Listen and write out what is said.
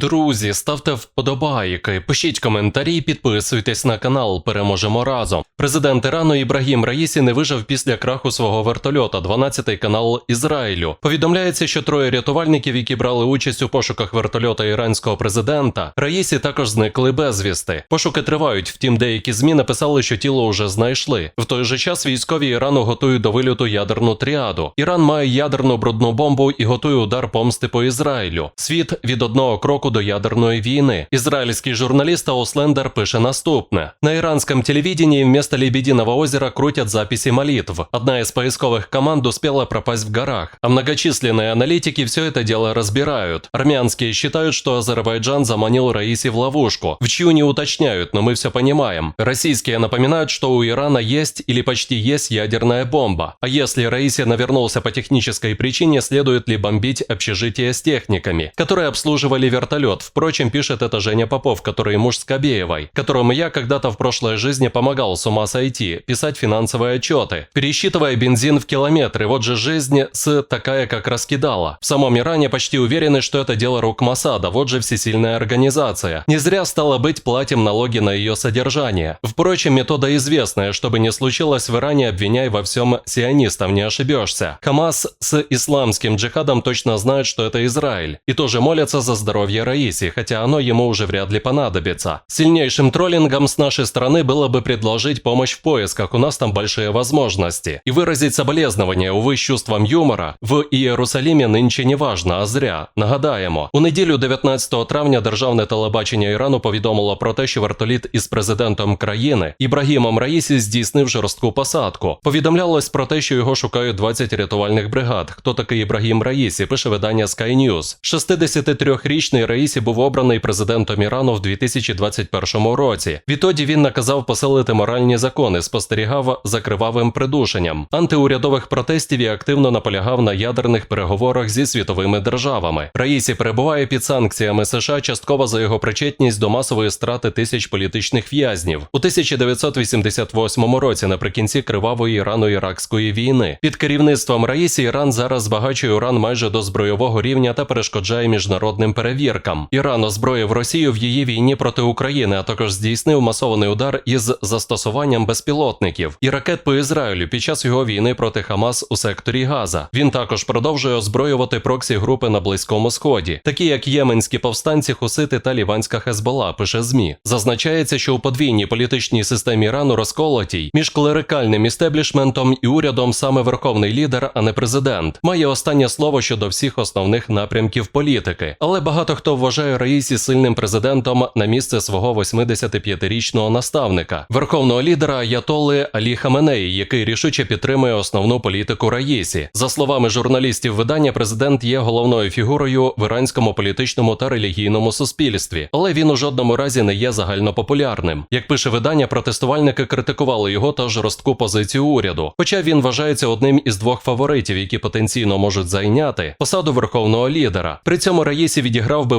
Друзі, ставте вподобайки, пишіть коментарі, підписуйтесь на канал. Переможемо разом. Президент Ірану Ібрагім Раїсі не вижив після краху свого вертольота. 12-й канал Ізраїлю. Повідомляється, що троє рятувальників, які брали участь у пошуках вертольота іранського президента, Раїсі також зникли безвісти. Пошуки тривають. Втім, деякі змі написали, що тіло вже знайшли. В той же час військові Ірану готують до вильоту ядерну тріаду. Іран має ядерну брудну бомбу і готує удар помсти по Ізраїлю. Світ від одного кроку до ядерної війни. Ізраїльський журналіст Ауслендер пише наступне: на иранском телевидении вместо Лебединого озера крутят записи молитв. Одна из поисковых команд успела пропасть в горах, а многочисленные аналитики все это дело разбирают. Армянские считают, что Азербайджан заманил Раиси в ловушку, в чью не уточняют, но мы все понимаем. Российские напоминают, что у Ирана есть или почти есть ядерная бомба. А если Раиси навернулся по технической причине, следует ли бомбить общежитие с техниками, которые обслуживали вертолет. Впрочем, пишет это Женя Попов, который муж Скобеевой, которому я когда-то в прошлой жизни помогал с ума сойти, писать финансовые отчеты, пересчитывая бензин в километры. Вот же жизнь с такая, как раскидала. В самом Иране почти уверены, что это дело рук Масада, вот же всесильная организация. Не зря стало быть платим налоги на ее содержание. Впрочем, метода известная, чтобы не случилось в Иране, обвиняй во всем сионистов, не ошибешься. Хамас с исламским джихадом точно знают, что это Израиль, и тоже молятся за здоровье Раиси, хотя оно ему уже вряд ли понадобится. Сильнейшим троллингом с нашей стороны было бы предложить помощь в поисках, у нас там большие возможности, и выразить соболезнования, увы, с чувством юмора. В Иерусалиме нынче не важно, а зря. Нагадаємо, у неділю 19 травня державне телебачення Ірану повідомило про те, що вертоліт із президентом країни Ібрагімом Раїсі здійснив жорстку посадку. Повідомлялось про те, що його шукають 20 рятувальних бригад. Хто такий Ібрагім Раїсі? Пише видання Sky News. 63-річний Раїсі був обраний президентом Ірану в 2021 році. Відтоді він наказав посилити моральні закони, спостерігав за кривавим придушенням антиурядових протестів і активно наполягав на ядерних переговорах зі світовими державами. Раїсі перебуває під санкціями США частково за його причетність до масової страти тисяч політичних в'язнів у 1988 році, наприкінці кривавої Ірано-Іракської війни. Під керівництвом Раїсі Іран зараз збагачує уран майже до збройового рівня та перешкоджає міжнародним перевіркам. Іран озброїв Росію в її війні проти України, а також здійснив масований удар із застосуванням безпілотників і ракет по Ізраїлю під час його війни проти Хамас у секторі Газа. Він також продовжує озброювати проксі групи на Близькому Сході, такі як єменські повстанці, хусити та ліванська Хезбола, пише ЗМІ. Зазначається, що у подвійній політичній системі Ірану розколотій між клерикальним істеблішментом і урядом саме верховний лідер, а не президент, має останнє слово щодо всіх основних напрямків політики. Але багато хто вважає Раїсі сильним президентом на місце свого 85-річного наставника, верховного лідера Аятоли Алі Хаменеї, який рішуче підтримує основну політику Раїсі. За словами журналістів видання, президент є головною фігурою в іранському політичному та релігійному суспільстві, але він у жодному разі не є загальнопопулярним. Як пише видання, протестувальники критикували його та жорстку позицію уряду. Хоча він вважається одним із двох фаворитів, які потенційно можуть зайняти посаду верховного лідера. При цьому Раїсі відіграв би